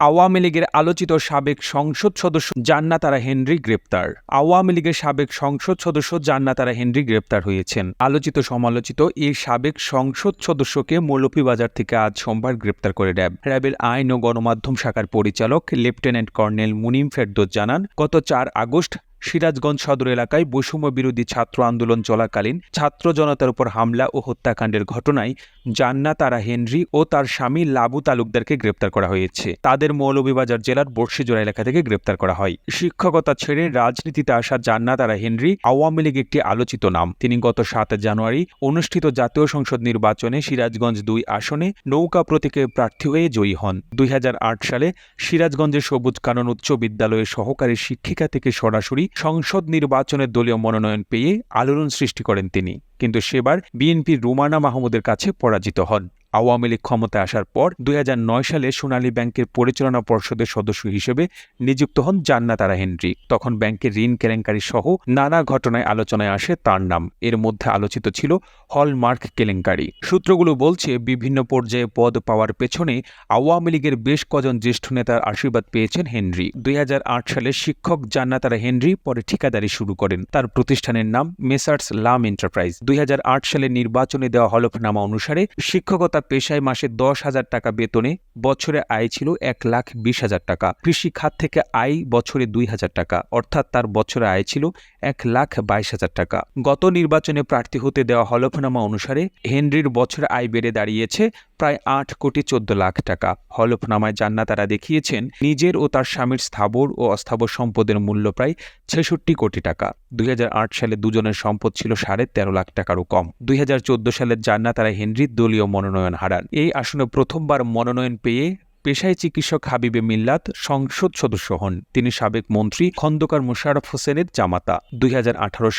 আওয়ামী লীগের আলোচিত সাবেক সংসদ সদস্য জান্নাতারা হেনরি গ্রেপ্তার। আওয়ামী লীগের সাবেক সংসদ সদস্য জান্নাতারা হেনরি গ্রেপ্তার হয়েছেন। আলোচিত সমালোচিত এই সাবেক সংসদ সদস্যকে মৌলভীবাজার থেকে আজ সোমবার গ্রেপ্তার করে র্যাব। র্যাবের আইন ও গণমাধ্যম শাখার পরিচালক লেফটেন্যান্ট কর্নেল মুনিম ফেরদোজ জানান, গত চার আগস্ট সিরাজগঞ্জ সদর এলাকায় বৈষম্য বিরোধী ছাত্র আন্দোলন চলাকালীন ছাত্র জনতার উপর হামলা ও হত্যাকাণ্ডের ঘটনায় জান্নাত আরা হেনরি ও তার স্বামী লাবু তালুকদারকে গ্রেপ্তার করা হয়েছে। তাদের মৌলভীবাজার জেলার বর্ষিজোড়া এলাকা থেকে গ্রেপ্তার করা হয়। শিক্ষকতা ছেড়ে রাজনীতিতে আসা জান্নাত আরা হেনরি আওয়ামী লীগ একটি আলোচিত নাম। তিনি গত সাত জানুয়ারি অনুষ্ঠিত জাতীয় সংসদ নির্বাচনে সিরাজগঞ্জ দুই আসনে নৌকা প্রতীকে প্রার্থী হয়ে জয়ী হন। দুই হাজার আট সালে সিরাজগঞ্জের সবুজ কানন উচ্চ বিদ্যালয়ের সহকারী শিক্ষিকা থেকে সরাসরি সংসদ নির্বাচনের দলীয় মনোনয়ন পেয়ে আলোড়ন সৃষ্টি করেন তিনি। কিন্তু সেবার বিএনপির রুমানা মাহমুদের কাছে পরাজিত হন। আওয়ামী লীগ ক্ষমতায় আসার পর দুই হাজার নয় সালে সোনালী ব্যাংকের পরিচালনা পর্ষদের সদস্য হিসেবে নিযুক্ত হন জান্নাত আরা হেনরি। তখন ব্যাংকের ঋণ কেলেঙ্কারি সহ নানা ঘটনায় আলোচনায় আসে তার নাম। এর মধ্যে আলোচিত ছিল হলমার্ক কেলেঙ্কারি। সূত্রগুলো বলছে, বিভিন্ন পর্যায়ে পদ পাওয়ার পেছনে আওয়ামী লীগের বেশ কজন জ্যেষ্ঠ নেতার আশীর্বাদ পেয়েছেন হেনরি। দুই হাজার আট সালে শিক্ষক জান্নাত আরা হেনরি পরে ঠিকাদারি শুরু করেন। তার প্রতিষ্ঠানের নাম মেসার্স লাম এন্টারপ্রাইজ। দুই হাজার আট সালে নির্বাচনে দেওয়া হলফনামা অনুসারে শিক্ষকতা পেশায় মাসে দশ হাজার টাকা বেতনে বছরে আয় ছিল এক লাখ বিশ হাজার টাকা। কৃষি খাত থেকে আয় বছরে দুই হাজার টাকা, অর্থাৎ তার বছরে আয় ছিল এক লাখ বাইশ হাজার টাকা। গত নির্বাচনে প্রার্থী হতে দেওয়া হলফনামা অনুসারে হেনরির বছর আয় বেড়ে দাঁড়িয়েছে প্রায় আট কোটি চোদ্দ লাখ টাকা। হলফনামায় জান্নাত তারা দেখিয়েছেন, নিজের ও তার স্বামীর স্থাবর ও অস্থাবর সম্পদের মূল্য প্রায় ছেষট্টি কোটি টাকা। দুই হাজার আট সালে দুজনের সম্পদ ছিল সাড়ে তেরো লাখ টাকারও কম। দুই হাজার চোদ্দ সালের জান্নাত তারা হেনরির দলীয় মনোনয়ন হারান। এই আসনে প্রথমবার মনোনয়ন পেয়ে পেশায় চিকিৎসক হাবিবে মিল্লাত সংসদ সদস্য হন। তিনি সাবেক মন্ত্রী খন্দকার মোশাররফ হোসেনের জামাতা। দুই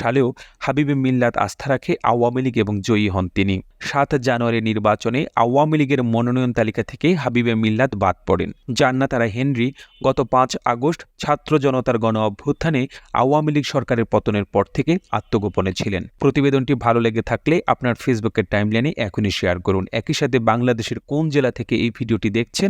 সালেও হাবিবে মিল্লাত আস্থা রাখে আওয়ামী লীগ এবং জয়ী হন তিনি। সাত জানুয়ারি নির্বাচনে আওয়ামী লীগের মনোনয়ন তালিকা থেকে হাবিবে মিল্লাত বাদ পড়েন। জান্নাতারা হেনরি গত পাঁচ আগস্ট ছাত্র জনতার গণ অভ্যুত্থানে আওয়ামী লীগ সরকারের পতনের পর থেকে আত্মগোপনে ছিলেন। প্রতিবেদনটি ভালো লেগে থাকলে আপনার ফেসবুকের টাইমলাইনে এখনই শেয়ার করুন। একই সাথে বাংলাদেশের কোন জেলা থেকে এই ভিডিওটি দেখছেন